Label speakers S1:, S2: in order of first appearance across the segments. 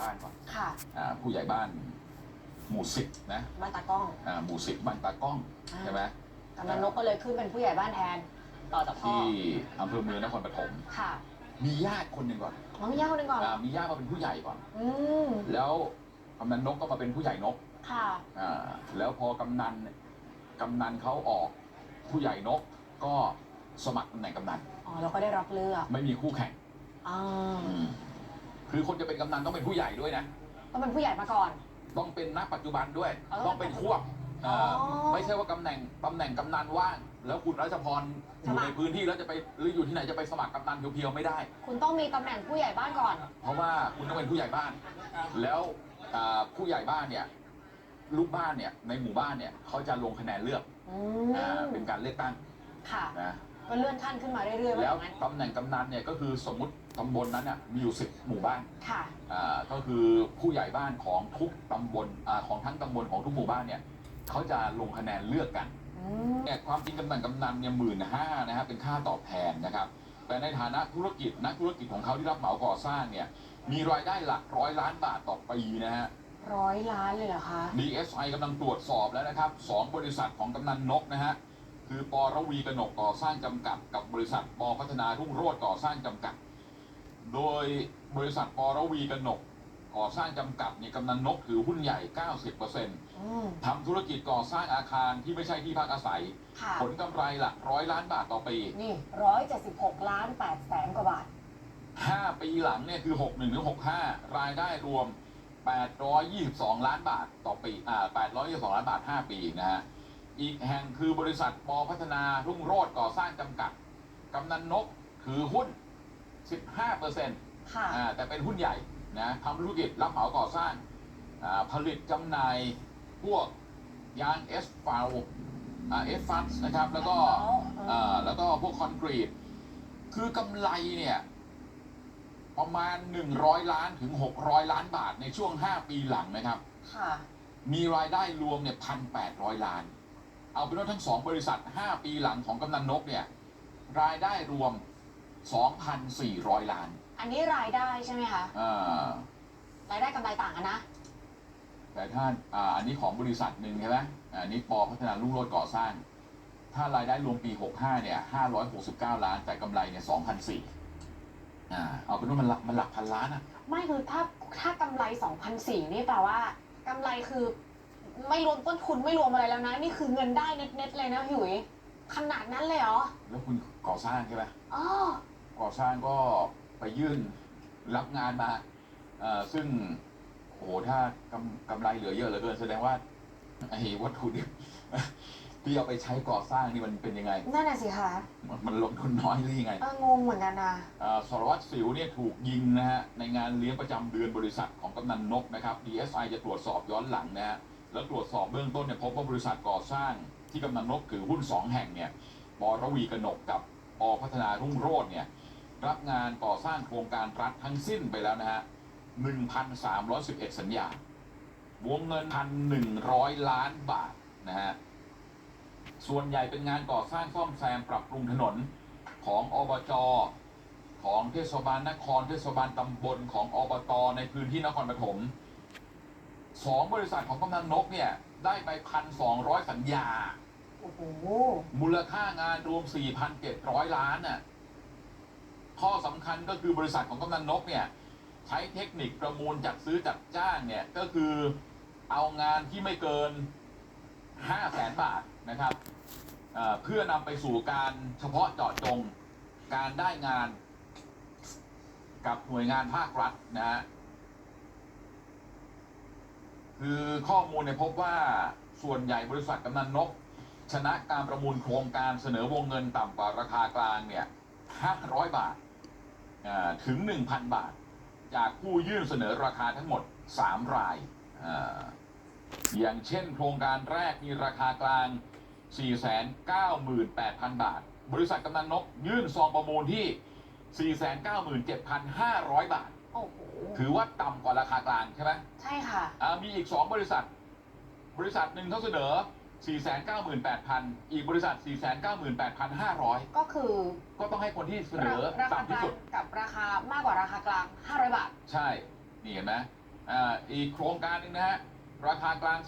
S1: บ้านก่อน
S2: ค่ะ
S1: อ่าผู้ใหญ่บ้าน หมู่สิบนะ
S2: บ้านตากล้อง
S1: อ่าหมู่สิบบ้านตากล้อง
S2: อ่า
S1: ใช่ไหม
S2: กำนันนกก็เลยขึ้นเป็นผู้ใหญ่บ้านแทน ต่อจากพ่อ
S1: ที่อำเภอเมืองนครปฐม
S2: ค่ะ
S1: มีญาติคนหนึ่งก่อน
S2: น้องย่าคนหนึงก่อน
S1: อ่ามีญาติมาเป็นผู้ใหญ่ก่อน
S2: อืม
S1: แล้วกำนันนกก็มาเป็นผู้ใหญ่นก
S2: ค่ะ
S1: อ่าแล้วพอกำนันกำนันเขาออกผู้ใหญ่นกก็สมัครตำแหน่งกำนัน
S2: อ๋อเราก็ได้รับเลือก
S1: ไม่มีคู่แข่ง
S2: อ่า
S1: คือคนจะเป็นกำนันต้องเป็นผู้ใหญ่ด้วยนะ
S2: ต้องเป็นผู้ใหญ่มาก่อน
S1: ต้องเป็นนักปัจจุบันด้วย
S2: เออ
S1: ต้องเป็นควบ
S2: อ๋อา
S1: ไม่ใช่ว่าตำแหน่งตำแหน่งกำนันว่าง แล้วคุณรัชพรอยู่
S2: สมัคร
S1: ในพื้นที่แล้วจะไปหรืออยู่ที่ไหนจะไปสมัครกำนันเพียวๆไม่ได้
S2: คุณต้องมีตำแหน่งผู้ใหญ่บ้านก่อน
S1: เพราะว่าคุณต้องเป็นผู้ใหญ่บ้าน แล้วอ่าผู้ใหญ่บ้านเนี่ยลูกบ้านเนี่ยในหมู่บ้านเนี่ยเขาจะลงคะแนนเลือก
S2: อื
S1: อ่ามเป็นการเลือกตั้ง
S2: ค่ะ
S1: นะ
S2: ก็เลื่อนขั้นขึ้นมาเรื่อยๆว่า
S1: แล้
S2: อ
S1: ว
S2: ย่างนั้น
S1: ตำแหน่งกำนันเนี่ยก็คือสมมติตำบลนั้นน่ะมีอยู่สิบหมู่บ้าน
S2: ค่ะ
S1: อ่าก็คือผู้ใหญ่บ้านของทุกตำบลอ่าของทั้งตำบลของทุกหมู่บ้านเนี่ยเขาจะลงคะแนนเลือกกัน
S2: อืม
S1: เนี่ยความจริงกำนันกำนันเนี่ยหมื่นห้านะฮะเป็นค่าตอบแทนนะครับ แต่ในฐานะธุรกิจนักธุรกิจของเขาที่รับเหมาก่อสร้างเนี่ยมีรายได้หลักร้อยล้านบาทต่อปีนะฮะ
S2: ร้อยล้านเลยเหรอคะ
S1: DSI กำลังตรวจสอบแล้วนะครับสองบริษัทของกำนันนกนะฮะ คือปรวีกนกก่อสร้างจำกัด กับบริษัทปพัฒนารุ่งโรจน์ก่อสร้างจำกัด โดยบริษัทปรวีกนกก่อสร้างจำกัดเนี่ยกำนันนกถือหุ้นใหญ่ 90%
S2: อืม
S1: ทำธุรกิจก่อสร้างอาคารที่ไม่ใช่ที่พักอาศัย
S2: ค่ะ
S1: ผลกำไรหลักร้อยล้านบาทต่อปี
S2: นี่ร้อยเจ็ดสิบหกล้านแปดแสนกว่าบาท
S1: 5 ปีหลังเนี่ยคือ 61ถึง65 รายได้รวม 822 ล้านบาทต่อปีอ่า822 ล้านบาท 5 ปีนะฮะ อีกแห่งคือบริษัทปพัฒนารุ่งโรจน์ก่อสร้างจำกัด กำนันนกถือหุ้น 15เปอร์เซ็นต์
S2: ค่ะ
S1: อ่าแต่เป็นหุ้นใหญ่นะทำธุรกิจรับเหมาก่อสร้างอ่าผลิตจำหน่ายพวกยางเอสฟาวอ่าเอสฟัสนะครับ แล้วก็อ่าแล้วก็พวกคอนกรีต คือกำไรเนี่ย ประมาณ 100 ล้านถึง 600 ล้านบาทในช่วง 5 ปีหลังนะครับ
S2: ค่ะ
S1: มีรายได้รวมเนี่ยพันแปดร้อยล้าน เอาเป็นว่าทั้งสองบริษัท 5 ปีหลังของกำนันนกเนี่ยรายได้รวม 2,400 ล้าน
S2: อันนี้รายได้ใช่ไหมคะ
S1: อ่า
S2: รายได้กำไรต่างกันนะ
S1: แต่ถ้าอ่าอันนี้ของบริษัทหนึ่งใช่ไหมอ่าอันนี้ปอพัฒนารุ่งโรจน์ก่อสร้าง ถ้ารายได้รวมปี 65 เนี่ย 569 ล้าน แต่กำไรเนี่ย2,004อ่าเอาเป็นว่ามันหลักมันหลักพันล้านอะ
S2: ไม่คือถ้าถ้ากำไร2,004นี่แปลว่ากำไรคือ ไม่รวมต้นทุนไม่รวมอะไรแล้วนะ นี่คือเงินได้เน็ตๆเลยนะพี่หุยขนาดนั้นเลยเหรอ
S1: แล้วคุณก่อสร้างใช่ไหม
S2: อ๋อ
S1: ก่อสร้างก็ไปยื่นรับงานมาเอ่อซึ่งโอ้โหถ้ากำกำไรเหลือเยอะเหลือเกินแสดงว่าไอ้วัตถุดิบที่เอาไปใช้ก่อสร้างนี่มันเป็นยังไง
S2: นั่นน่ะสิคะ
S1: มันมันลงทุนน้อยหรือยังไง
S2: เอองงเหมือนกันนะ
S1: เอ่อสารวัตรสิวเนี่ยถูกยิงนะฮะในงานเลี้ยงประจำเดือนบริษัทของกำนันนกนะครับ DSI จะตรวจสอบย้อนหลังนะฮะ แล้วตรวจสอบเบื้องต้นเนี่ยพบว่าบริษัทก่อสร้างที่กำนันนกถือหุ้นสองแห่งเนี่ยปรวีกนกกับปพัฒนารุ่งโรจน์เนี่ยรับงานก่อสร้างโครงการรัฐทั้งสิ้นไปแล้วนะฮะ 1,311 สัญญาวงเงิน 1,100 ล้านบาทนะฮะ ส่วนใหญ่เป็นงานก่อสร้างซ่อมแซมปรับปรุงถนนของอบจของเทศบาลนครเทศบาลตำบลของอบตในพื้นที่นครปฐม สองบริษัทของกำนันนกเนี่ยได้ไป1,200สัญญา
S2: โอ้โห
S1: มูลค่างานรวม 4,700 ล้านน่ะข้อสำคัญก็คือบริษัทของกำนันนกเนี่ย ใช้เทคนิคประมูลจัดซื้อจัดจ้างเนี่ย ก็คือเอางานที่ไม่เกิน 5 แสนบาทนะครับเอ่อเพื่อนำไปสู่การเฉพาะเจาะจงการได้งานกับหน่วยงานภาครัฐนะฮะ คือข้อมูลเนี่ยพบว่าส่วนใหญ่บริษัทกำนันนก ชนะการประมูลโครงการเสนอวงเงินต่ำกว่าราคากลางเนี่ย500 บาทอ่าถึง 1,000 บาท จากผู้ยื่นเสนอราคาทั้งหมด 3 รายอ่าอย่างเช่น โครงการแรกมีราคากลาง 498,000 บาท บริษัทกำนันนกยื่นซองประมูลที่ 497,500 บาท
S2: โอ้โห
S1: ถือว่าต่ำกว่าราคากลางใช่ไหม
S2: ใช่ค่ะ
S1: อ่ามีอีก 2 บริษัท บริษัทหนึ่งเขาเสนอ 498,000 อีกบริษัท 498,500
S2: ก็คือ
S1: ก็ต้องให้คนที่เสนอ
S2: ราคา
S1: ต่ำ
S2: ก
S1: ที่
S2: ลาง
S1: สุด
S2: กับราคามากกว่าราคากลาง 500 บาท
S1: ใช่ นี่เห็นไหมอ่าอีกโครงการหนึ่งนะฮะ ราคากลาง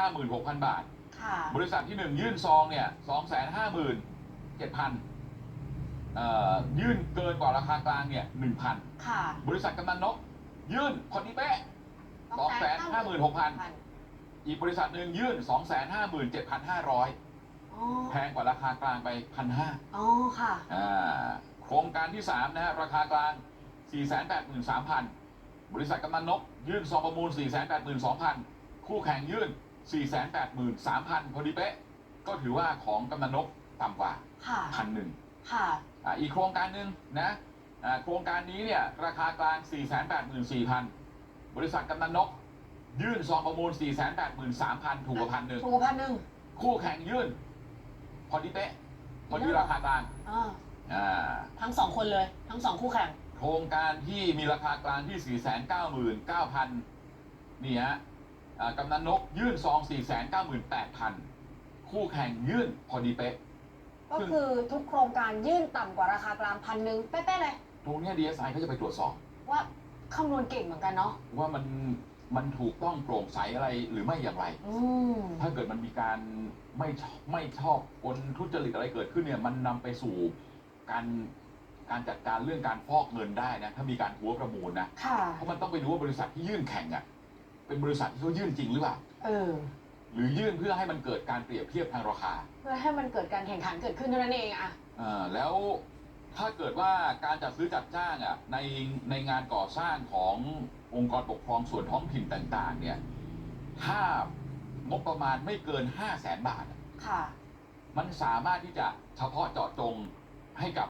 S1: 256,000 บาท
S2: ค่ะ
S1: บริษัทที่ 1 ยื่นซองเนี่ย 257,000 เอ่อยื่นเกินกว่าราคากลางเนี่ย1,000
S2: ค่ะ
S1: บริษัทกำนันนก ยื่นพอดีเป๊ะ256,000อีกบริษัทหนึ่งยื่น 257,500
S2: อ๋อ
S1: แพงกว่าราคากลางไป 1,500
S2: อ๋อค่ะ
S1: อ่าโครงการที่ 3 นะฮะ ราคากลาง 483,000 บริษัทกำนันนก ยื่นซองประมูล 482,000 คู่แข่งยื่น 483,000 พอดีเป๊ะ ก็ถือว่าของกำนันนกต่ำกว่า
S2: ค่ะ
S1: พันหนึ่ง
S2: ค่ะ
S1: อ่าอีกโครงการหนึ่งนะอ่าโครงการนี้เนี่ยราคากลาง 484,000 บริษัทกำนันนก ยื่นซองประมูล 483,300 ถูกกว่าพันหนึ่ง
S2: ถูกกว่าพันหนึ่ง
S1: คู่แข่งยื่น พอดีเป๊ะพอดีราคากลาง
S2: อ่า
S1: อ่า
S2: ทั้งสองคนเลย ทั้งสองคู่แข่ง
S1: โครงการที่มีราคากลางที่ 499,000นี่ฮะอ่ากำนันนกยื่นซอง 498,000 คู่แข่งยื่นพอดีเป๊ะ
S2: ก็คือทุกโครงการยื่นต่ำกว่าราคากลางพันหนึ่งเป๊ะๆเลย
S1: ตรงเนี้ย DSI เขาจะไปตรวจสอบ
S2: ว่าคำนวณเก่งเหมือนกันเนาะ
S1: ว่ามันมันถูกต้องโปร่งใสอะไรหรือไม่อย่างไร
S2: อืม
S1: ถ้าเกิดมันมีการไม่ชอบไม่ชอบคนทุจริตอะไรเกิดขึ้นเนี่ยมันนำไปสู่การการจัดการเรื่องการฟอกเงินได้นะถ้ามีการหัวประมูลนะ
S2: ค่ะ
S1: เพราะมันต้องไปดูว่าบริษัทที่ยื่นแข่งอะเป็นบริษัทที่เขายื่นจริงหรือเปล่า
S2: เออ
S1: หรือยื่นเพื่อให้มันเกิดการเปรียบเทียบทางราคา
S2: เพื่อให้มันเกิดการแข่งขันเกิดขึ้นเท่านั้นเองอะ
S1: อ่าแล้วถ้าเกิดว่าการจัดซื้อจัดจ้างอะในในงานก่อสร้างขององค์กรปกครองส่วนท้องถิ่นต่าง ๆ เนี่ย ถ้างบประมาณไม่เกิน5 0 0แสนบาทอะ
S2: ค่ะ
S1: มันสามารถที่จะเฉพาะเจาะจงให้กับ